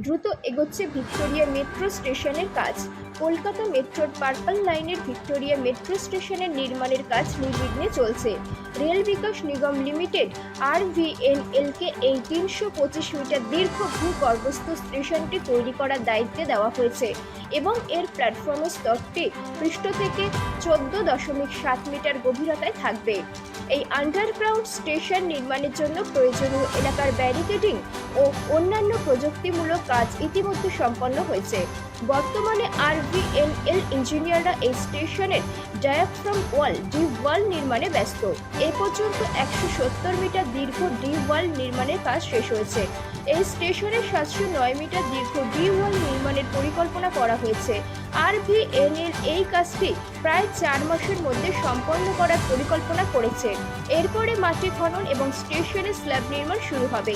দ্রুত এগোচ্ছে Victoria metro স্টেশনের কাজ। কলকাতা মেট্রোর পার্পল লাইনের ভিক্টোরিয়া মেট্রো স্টেশনের নির্মাণের কাজ নির্বিঘ্নে চলছে। রেল বিকাশ নিগম লিমিটেড আর ভিএনএলকে এই তিনশো পঁচিশ মিটার দীর্ঘ ভূগর্ভস্থ স্টেশনটি তৈরি করার দায়িত্বে দেওয়া হয়েছে এবং এর প্ল্যাটফর্মের স্তরটি পৃষ্ঠ থেকে চোদ্দ দশমিক সাত মিটার গভীরতায় থাকবে। এই আন্ডারগ্রাউন্ড স্টেশন নির্মাণের জন্য প্রয়োজনীয় এলাকার ব্যারিকেডিং ও অন্যান্য প্রযুক্তিমূলক কাজ ইতিমধ্যে সম্পন্ন হয়েছে। বর্তমানে আরভিএনএল ইঞ্জিনিয়াররা এই স্টেশনের ডায়াফ্রাম ওয়াল ডি ওয়াল নির্মাণে ব্যস্ত। এ পর্যন্ত একশো সত্তর মিটার দীর্ঘ ডি ওয়াল নির্মাণের কাজ শেষ হয়েছে। এই স্টেশনে সাতশো নয় মিটার দীর্ঘ ডি ওয়াল নির্মাণের পরিকল্পনা করা হয়েছে। আর এর এই কাজটি প্রায় চার মাসের মধ্যে সম্পন্ন করার পরিকল্পনা করেছে। এরপরে মাটি খনন এবং স্টেশনের স্ল্যাব নির্মাণ শুরু হবে।